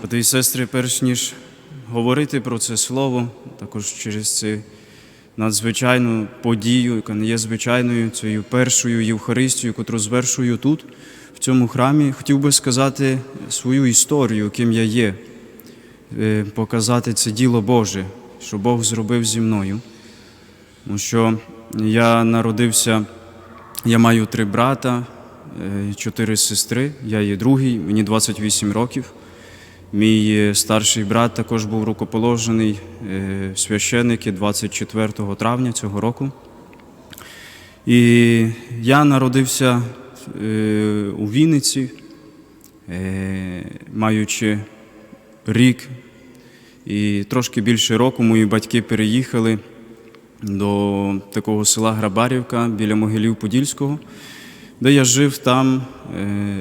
Брати і сестри, перш ніж говорити про це слово, також через цю надзвичайну подію, яка не є звичайною, цією першою Євхаристією, котру звершую тут, в цьому храмі, хотів би сказати свою історію, ким я є, е, показати це діло Боже, що Бог зробив зі мною. Тому що я народився, я маю три брата, е, чотири сестри, я є другий, мені 28 років. Мій е, старший брат також був рукоположений е, в священники 24 травня цього року. І я народився е, у Вінниці, маючи рік і трошки більше року мої батьки переїхали до такого села Грабарівка біля Могилів Подільського, де я жив там,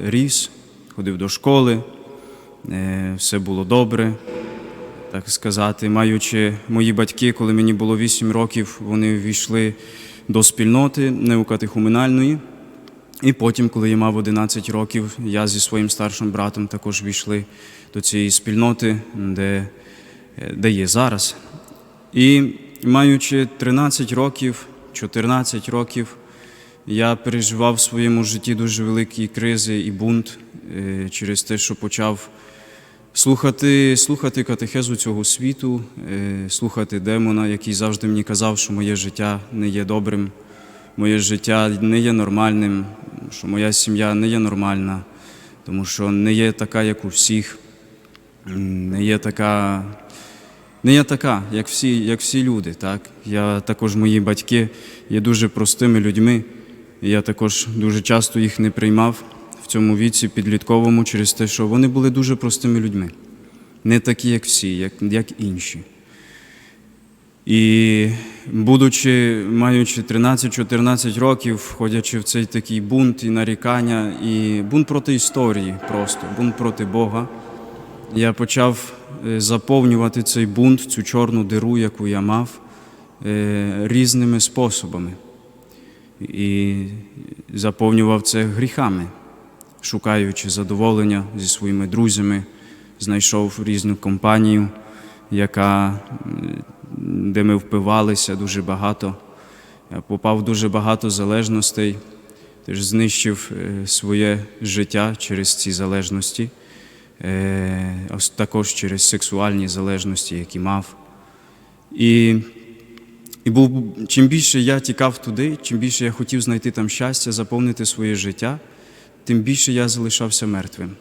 ріс, ходив до школи, все було добре, так сказати. Маючи мої батьки, коли мені було 8 років, вони ввійшли до спільноти неокатехуменальної. І потім, коли я мав 11 років, я зі своїм старшим братом також війшли до цієї спільноти, де, де є зараз. І маючи 13 років, 14 років, я переживав в своєму житті дуже великі кризи і бунт е, через те, що почав слухати, слухати катехезу цього світу, е, слухати демона, який завжди мені казав, що моє життя не є добрим, моє життя не є нормальним, що моя сім'я не є нормальна, тому що не є така, як у всіх, не є така. Не я така, як всі, як всі люди. Так? Я також мої батьки є дуже простими людьми. Я також дуже часто їх не приймав цьому віці підлітковому через те, що вони були дуже простими людьми, не такі, як всі, як, як інші. І будучи, маючи 13-14 років, входячи в цей такий бунт і нарікання, і бунт проти історії просто, бунт проти Бога, я почав е, заповнювати цей бунт, цю чорну диру, яку я мав, е, різними способами. І заповнював це гріхами, шукаючи задоволення зі своїми друзями, знайшов різну компанію, яка, де ми впивалися дуже багато. Я попав дуже багато залежностей, теж знищив е, своє життя через ці залежності. Е, також через сексуальні залежності, які мав. І, і був, чим більше я тікав туди, чим більше я хотів знайти там щастя, заповнити своє життя, тим більше я залишався мертвим.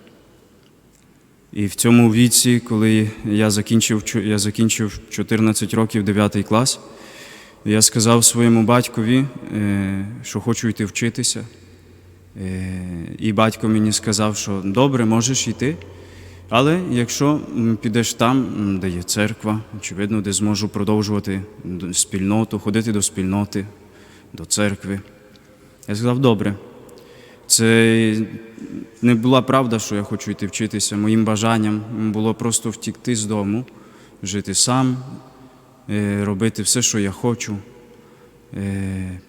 І в цьому віці, коли я закінчив, я закінчив 14 років 9 клас, я сказав своєму батькові, е, що хочу йти вчитися. Е, І батько мені сказав, що добре, можеш йти, але якщо підеш там, де є церква, очевидно, де зможу продовжувати спільноту, ходити до спільноти, до церкви. Я сказав, добре. Це не була правда, що я хочу йти вчитися. Моїм бажанням було просто втікти з дому, жити сам, е, робити все, що я хочу. Е,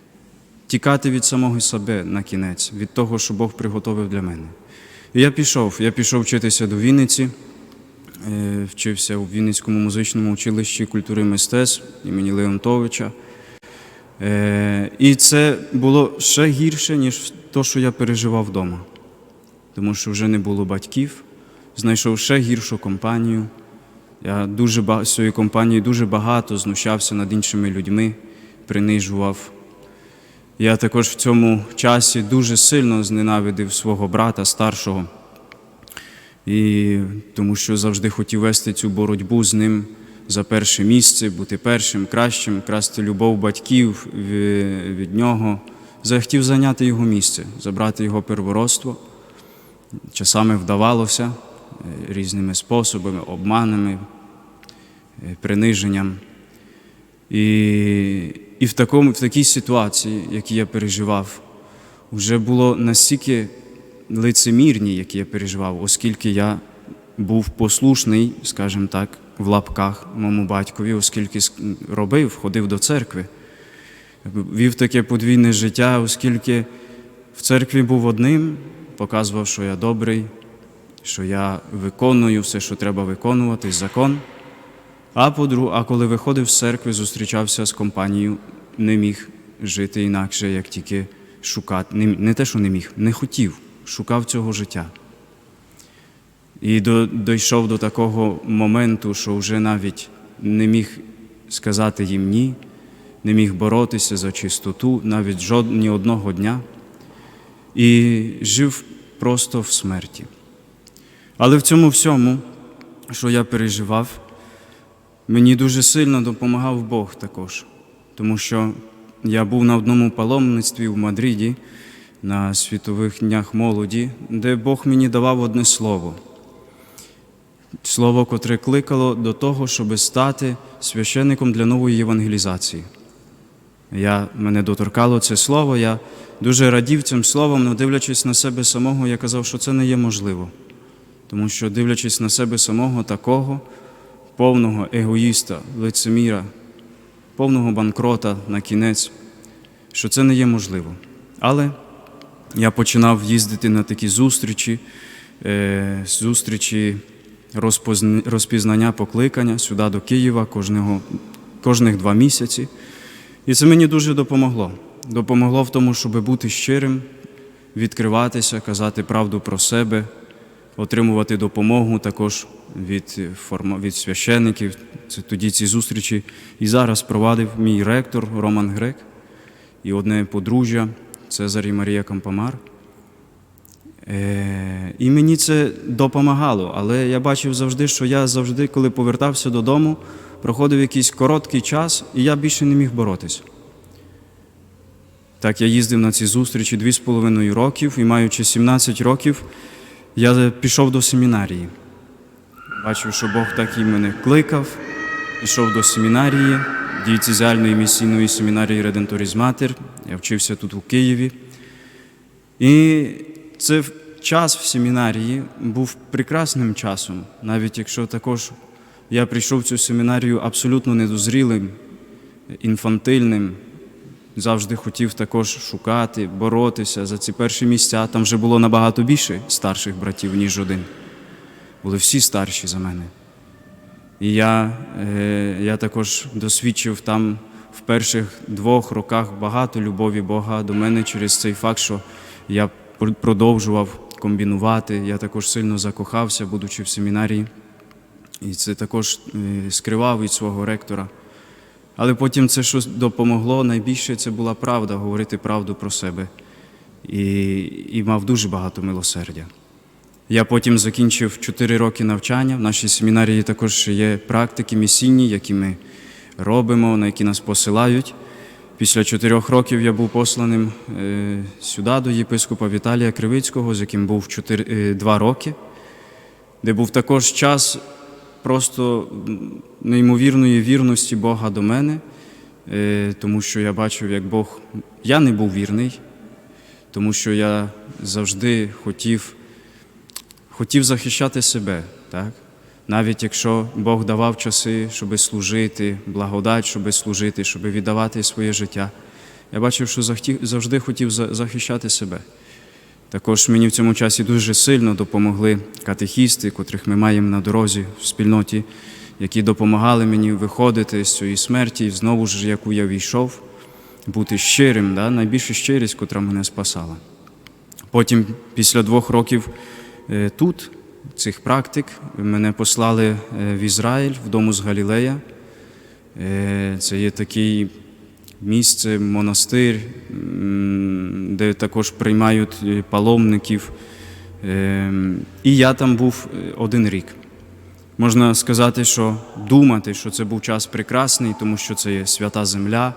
тікати від самого себе на кінець, від того, що Бог приготовив для мене. І я пішов. Я пішов вчитися до Вінниці, е, вчився у Вінницькому музичному училищі культури мистецтв імені Леонтовича. Е, І це було ще гірше, ніж те, що я переживав вдома. Тому що вже не було батьків, знайшов ще гіршу компанію. Я дуже ба- з цієї дуже багато знущався над іншими людьми, принижував. Я також в цьому часі дуже сильно зненавидив свого брата старшого, і тому що завжди хотів вести цю боротьбу з ним за перше місце, бути першим, кращим, красти любов батьків від нього. Захотів зайняти його місце, забрати його первородство. Часами вдавалося е, різними способами, обманами, е, приниженням. І, і в, такому, в такій ситуації, які я переживав, вже було настільки лицемірні, які я переживав, оскільки я був послушний, скажімо так, в лапках моєму батькові, оскільки робив, ходив до церкви. Вів таке подвійне життя, оскільки в церкві був одним, показував, що я добрий, що я виконую все, що треба виконувати, закон. А по а коли виходив з церкви, зустрічався з компанією, не міг жити інакше, як тільки шукати. Не, не те, що не міг, не хотів, шукав цього життя. І дійшов до такого моменту, що вже навіть не міг сказати їм ні, не міг боротися за чистоту навіть жод, ні одного дня. І жив просто в смерті. Але в цьому всьому, що я переживав, Мені дуже сильно допомагав Бог також, тому що я був на одному паломництві в Мадриді на Світових днях молоді, де Бог мені давав одне слово. Слово, котре кликало до того, щоб стати священником для нової євангелізації. Я, Мене доторкало це слово, я дуже радів цим словом, але дивлячись на себе самого, я казав, що це не є можливо. Тому що, дивлячись на себе самого такого, повного егоїста, лицеміра, повного банкрота на кінець, що це не є можливо. Але я починав їздити на такі зустрічі, е, зустрічі розпізнання покликання сюди до Києва кожного, кожних два місяці. І це мені дуже допомогло. Допомогло в тому, щоб бути щирим, відкриватися, казати правду про себе, отримувати допомогу також від, форма- від священників. Це тоді ці зустрічі і зараз провадив мій ректор Роман Грек і одне подружжя Цезар і Марія Кампамар. Е, і мені це допомагало, але я бачив завжди, що я завжди, коли повертався додому, проходив якийсь короткий час, і я більше не міг боротися. Так, я їздив на ці зустрічі 2,5 років, і маючи 17 років, я пішов до семінарії. Бачив, що Бог так і мене кликав, пішов до семінарії, дієцезіальної місійної семінарії Реденторіс Матер. Я вчився тут у Києві. І це час в семінарії був прекрасним часом, навіть якщо також я прийшов в цю семінарію абсолютно недозрілим, інфантильним, завжди хотів також шукати, боротися за ці перші місця. Там вже було набагато більше старших братів, ніж один. Були всі старші за мене. І я, е, я також досвідчив там в перших двох роках багато любові Бога до мене через цей факт, що я продовжував комбінувати. Я також сильно закохався, будучи в семінарії. І це також е, скривав від свого ректора. Але потім це що допомогло найбільше це була правда, говорити правду про себе. І, і мав дуже багато милосердя. Я потім закінчив 4 роки навчання. В нашій семінарії також є практики місійні, які ми робимо, на які нас посилають. Після чотирьох років я був посланим е, сюди до єпископа Віталія Кривицького, з яким був 4, е, два роки, де був також час просто неймовірної вірності Бога до мене, е, тому що я бачив, як Бог. Я не був вірний, тому що я завжди хотів хотів захищати себе, так? Навіть якщо Бог давав часи, щоб служити, благодать, щоб служити, щоб віддавати своє життя. Я бачив, що завжди хотів захищати себе. Також мені в цьому часі дуже сильно допомогли катехісти, котрих ми маємо на дорозі в спільноті, які допомагали мені виходити з цієї смерті, знову ж, яку я війшов, бути щирим, да? найбільша щирість, котра мене спасала. Потім, після двох років е, тут, цих практик, мене послали е, в Ізраїль, в дому з Галілея. Е, Це є такий місце, монастир, де також приймають е, паломників. І я там був один рік. Можна сказати, що думати, що це був час прекрасний, тому що це є свята земля,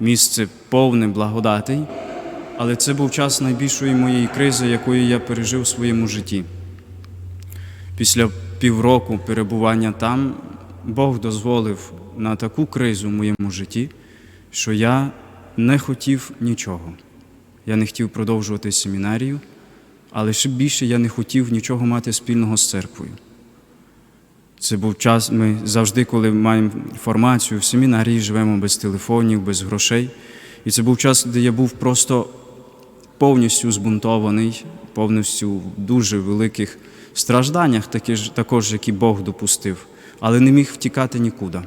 місце повне благодатей. Але це був час найбільшої моєї кризи, якою я пережив у своєму житті. Після півроку перебування там Бог дозволив на таку кризу в моєму житті, що я не хотів нічого. Я не хотів продовжувати семінарію, але ще більше я не хотів нічого мати спільного з церквою. Це був час, ми завжди, коли маємо формацію в семінарії, живемо без телефонів, без грошей. І це був час, де я був просто повністю збунтований, повністю в дуже великих стражданнях, також, які Бог допустив, але не міг втікати нікуди.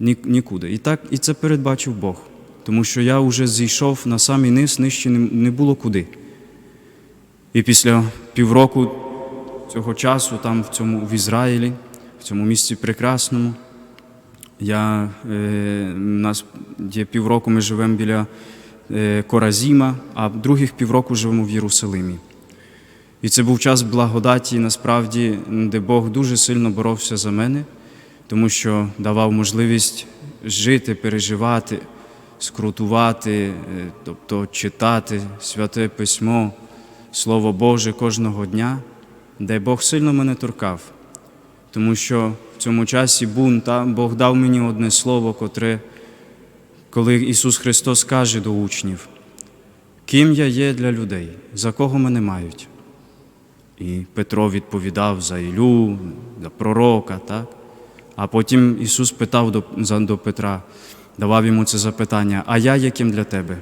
Ні, нікуди. І так, і це передбачив Бог. Тому що я вже зійшов на самий низ, нижче не, було куди. І після півроку цього часу, там в цьому в Ізраїлі, в цьому місці прекрасному, я, е, нас є півроку ми живемо біля Коразіма, а других півроку живемо в Єрусалимі. І це був час благодаті, насправді, де Бог дуже сильно боровся за мене, тому що давав можливість жити, переживати, скрутувати, е, тобто читати святе письмо, Слово Боже кожного дня, де Бог сильно мене торкав. Тому що в цьому часі бунта Бог дав мені одне слово, котре, коли Ісус Христос каже до учнів, ким я є для людей, за кого мене мають. І Петро відповідав за Ілю, за пророка, так? А потім Ісус питав до, до Петра, давав йому це запитання, а я яким для тебе?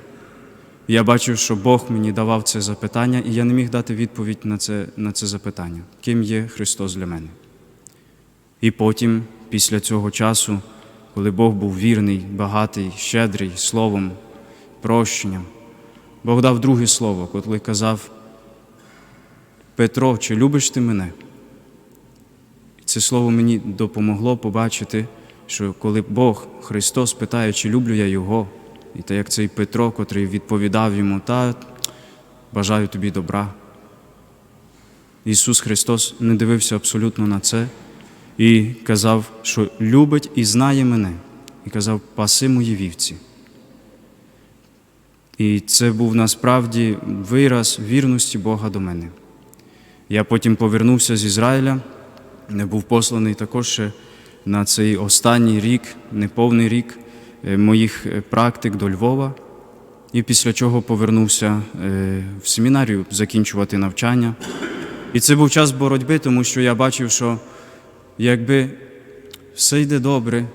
Я бачив, що Бог мені давав це запитання, і я не міг дати відповідь на це, на це запитання, ким є Христос для мене. І потім, після цього часу, коли Бог був вірний, багатий, щедрий словом, прощенням, Бог дав друге слово, коли казав, Петро, чи любиш ти мене? Це слово мені допомогло побачити, що коли Бог, Христос питає, чи люблю я Його, і так як цей Петро, котрий відповідав йому, та бажаю тобі добра. Ісус Христос не дивився абсолютно на це і казав, що любить і знає мене, і казав, паси мої вівці. І це був насправді вираз вірності Бога до мене. Я потім повернувся з Ізраїля, не був посланий також ще на цей останній рік, неповний рік е, моїх е, практик до Львова. І після чого повернувся е, в семінарію закінчувати навчання. І це був час боротьби, тому що я бачив, що якби все йде добре,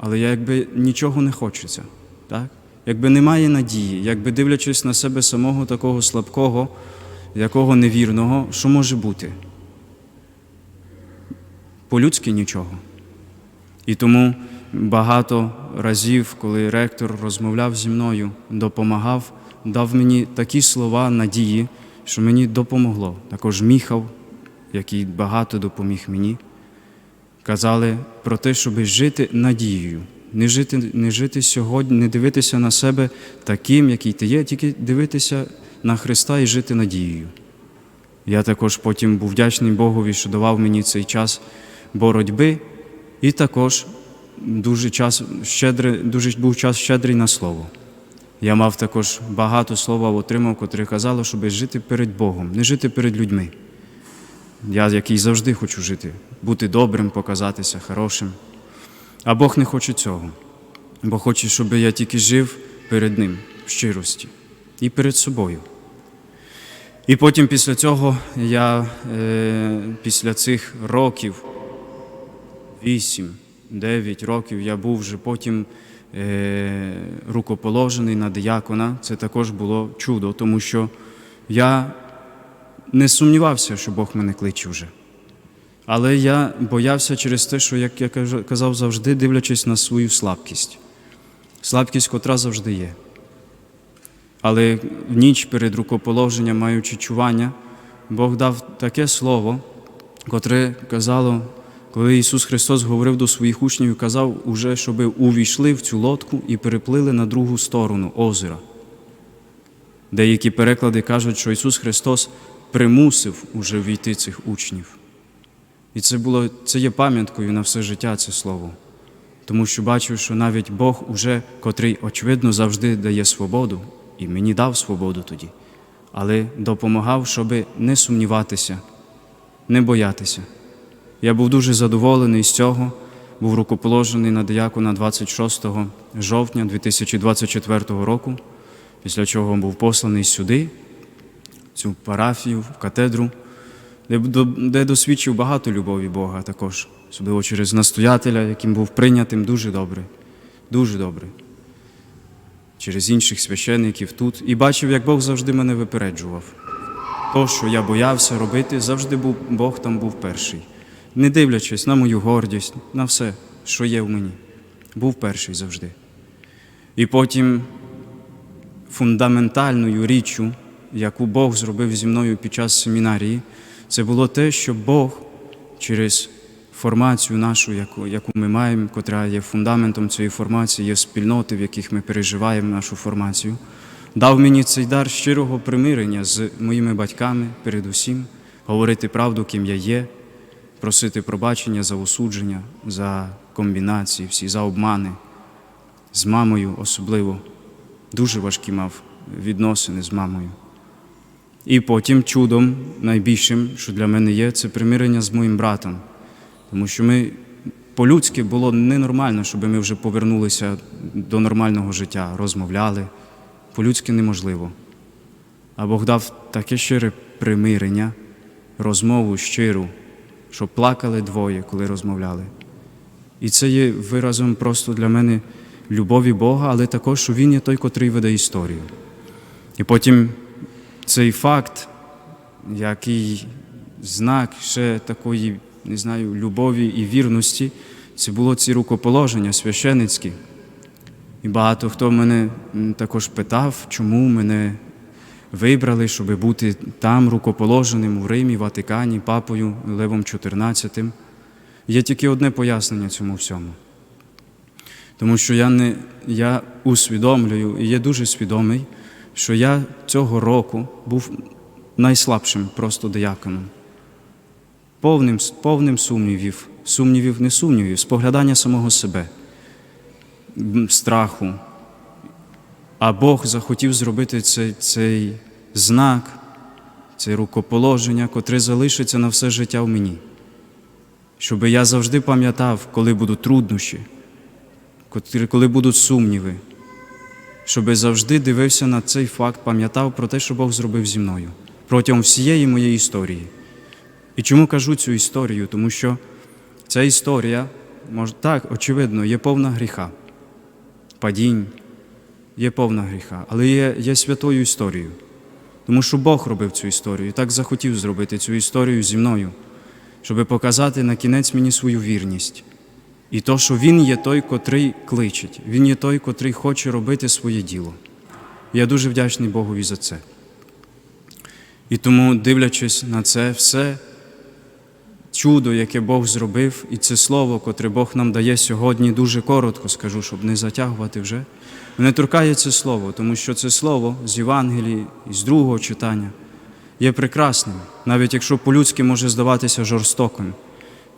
але якби нічого не хочеться. Так? Якби немає надії, якби дивлячись на себе самого такого слабкого, якого невірного, що може бути? По-людськи нічого. І тому багато разів, коли ректор розмовляв зі мною, допомагав, дав мені такі слова надії, що мені допомогло. Також Міхав, який багато допоміг мені, казали про те, щоб жити надією, не жити, не жити сьогодні, не дивитися на себе таким, який ти є, тільки дивитися на Христа і жити надією. Я також потім був вдячний Богові, що давав мені цей час боротьби, і також дуже, час щедрий, дуже був час щедрий на слово. Я мав також багато слова отримав, котре казало, щоб жити перед Богом, не жити перед людьми. Я, який завжди хочу жити, бути добрим, показатися хорошим. А Бог не хоче цього. Бог хоче, щоб я тільки жив перед Ним в щирості і перед собою. І потім після цього я е, після цих років, 8-9 років, я був вже потім е, рукоположений на диякона. Це також було чудо, тому що я не сумнівався, що Бог мене кличе вже. Але я боявся через те, що, як я казав завжди, дивлячись на свою слабкість. Слабкість, котра завжди є. Але в ніч перед рукоположенням, маючи чування, Бог дав таке слово, котре казало, коли Ісус Христос говорив до своїх учнів і казав, уже, щоб увійшли в цю лодку і переплили на другу сторону озера. Деякі переклади кажуть, що Ісус Христос примусив уже війти цих учнів. І це було, це є пам'яткою на все життя це слово. Тому що бачу, що навіть Бог, уже, котрий, очевидно, завжди дає свободу, і мені дав свободу тоді, але допомагав, щоб не сумніватися, не боятися. Я був дуже задоволений з цього, був рукоположений на диякона 26 жовтня 2024 року, після чого був посланий сюди, цю парафію, в катедру, де, де досвідчив багато любові Бога також, особливо через настоятеля, яким був прийнятим дуже добре, дуже добре. Через інших священиків тут. І бачив, як Бог завжди мене випереджував. то, що я боявся робити, завжди був Бог там був перший. Не дивлячись на мою гордість, на все, що є в мені, був перший завжди. І потім фундаментальною річчю, яку Бог зробив зі мною під час семінарії, це було те, що Бог через формацію нашу, яку, яку ми маємо, котра є фундаментом цієї формації, є спільноти, в яких ми переживаємо нашу формацію, дав мені цей дар щирого примирення з моїми батьками, передусім, говорити правду, ким я є, просити пробачення за осудження, за комбінації, всі за обмани, з мамою особливо. Дуже важкі мав відносини з мамою. І потім чудом найбільшим, що для мене є, це примирення з моїм братом. Тому що ми по-людськи було ненормально, щоб ми вже повернулися до нормального життя, розмовляли. По-людськи неможливо. А Бог дав таке щире примирення, розмову щиру, щоб плакали двоє, коли розмовляли. І це є виразом просто для мене любові Бога, але також, що Він є той, котрий веде історію. І потім цей факт, який знак ще такої, не знаю, любові і вірності, це було ці рукоположення священицькі. І багато хто мене також питав, чому мене вибрали, щоб бути там рукоположеним у Римі, Ватикані, папою Левом XIV. Є тільки одне пояснення цьому всьому. Тому що я, не, я усвідомлюю і є дуже свідомий, що я цього року був найслабшим просто дияконом. Повним, повним сумнівів, сумнівів, не сумнівів, споглядання самого себе, страху. А Бог захотів зробити цей, цей знак, це рукоположення, котре залишиться на все життя в мені. Щоб я завжди пам'ятав, коли будуть труднощі, коли будуть сумніви, щоб завжди дивився на цей факт, пам'ятав про те, що Бог зробив зі мною протягом всієї моєї історії. І чому кажу цю історію? Тому що ця історія, може, так, очевидно, є повна гріха, падінь, є повна гріха, але є, є святою історією. Тому що Бог робив цю історію, і так захотів зробити цю історію зі мною, щоб показати на кінець мені свою вірність. І то, що Він є той, котрий кличить, Він є той, котрий хоче робити своє діло. Я дуже вдячний Богові за це. І тому, дивлячись на це все чудо, яке Бог зробив, і це слово, котре Бог нам дає сьогодні, дуже коротко скажу, щоб не затягувати вже. Мене торкає це слово, тому що це слово з Євангелії з другого читання є прекрасним, навіть якщо по-людськи може здаватися жорстоким,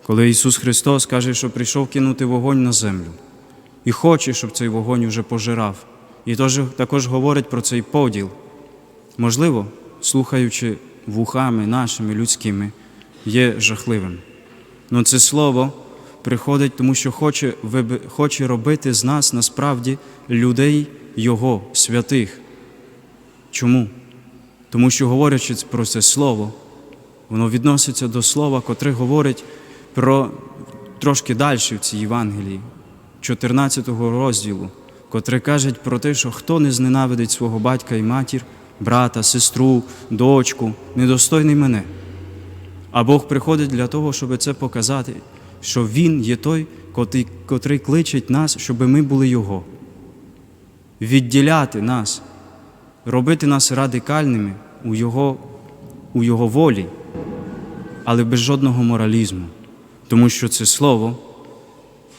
коли Ісус Христос каже, що прийшов кинути вогонь на землю і хоче, щоб цей вогонь уже пожирав. І теж також говорить про цей поділ. Можливо, слухаючи вухами нашими людськими, є жахливим. Але це слово приходить, тому що хоче, хоче робити з нас насправді людей Його, святих. Чому? Тому що, говорячи про це слово, воно відноситься до слова, котре говорить про трошки далі в цій Євангелії, 14 розділу, котре каже про те, що хто не зненавидить свого батька і матір, брата, сестру, дочку, недостойний мене. А Бог приходить для того, щоб це показати, що Він є той, котрий, котрий кличить нас, щоб ми були Його. Відділяти нас, робити нас радикальними у Його, у Його волі, але без жодного моралізму. Тому що це слово,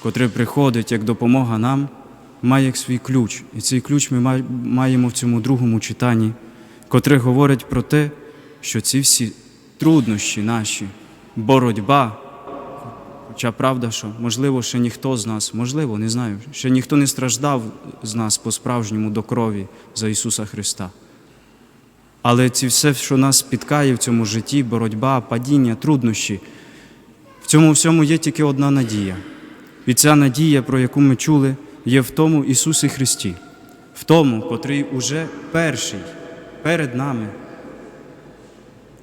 котре приходить як допомога нам, має як свій ключ. І цей ключ ми маємо в цьому другому читанні, котре говорить про те, що ці всі труднощі наші, боротьба. Хоча правда, що можливо, ще ніхто з нас, можливо, не знаю, ще ніхто не страждав з нас по-справжньому до крові за Ісуса Христа. Але ці все, що нас спіткає в цьому житті, боротьба, падіння, труднощі, в цьому всьому є тільки одна надія. І ця надія, про яку ми чули, є в тому Ісусі Христі, в тому, котрий уже перший перед нами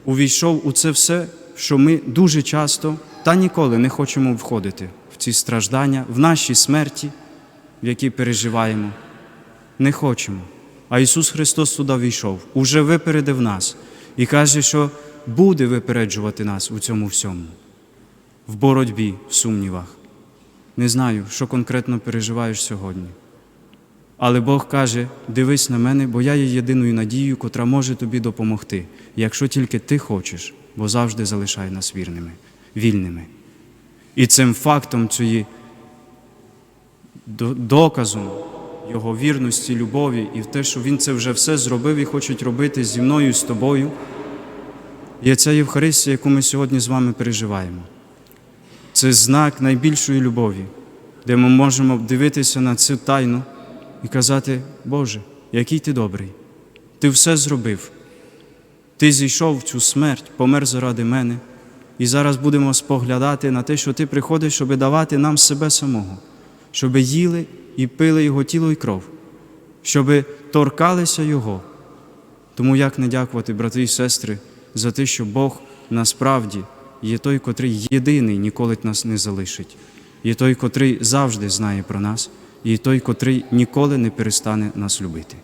увійшов у це все, що ми дуже часто та ніколи не хочемо входити в ці страждання, в наші смерті, в які переживаємо. Не хочемо. А Ісус Христос туди війшов, уже випередив нас. і каже, що буде випереджувати нас у цьому всьому, в боротьбі, в сумнівах. Не знаю, що конкретно переживаєш сьогодні. Але Бог каже: дивись на мене, бо я є єдиною надією, котра може тобі допомогти, якщо тільки ти хочеш, бо завжди залишай нас вірними, вільними. І цим фактом цієї до- доказом Його вірності, любові і в те, що Він це вже все зробив і хоче робити зі мною і з тобою, є ця Євхаристія, яку ми сьогодні з вами переживаємо. Це знак найбільшої любові, де ми можемо дивитися на цю тайну і казати, Боже, який ти добрий, ти все зробив. Ти зійшов в цю смерть, помер заради мене, і зараз будемо споглядати на те, що ти приходиш, щоб давати нам себе самого, щоб їли і пили Його тіло і кров, щоб торкалися Його. Тому як не дякувати, брати і сестри, за те, що Бог насправді є той, котрий єдиний ніколи нас не залишить, є той, котрий завжди знає про нас, і той, котрий ніколи не перестане нас любити.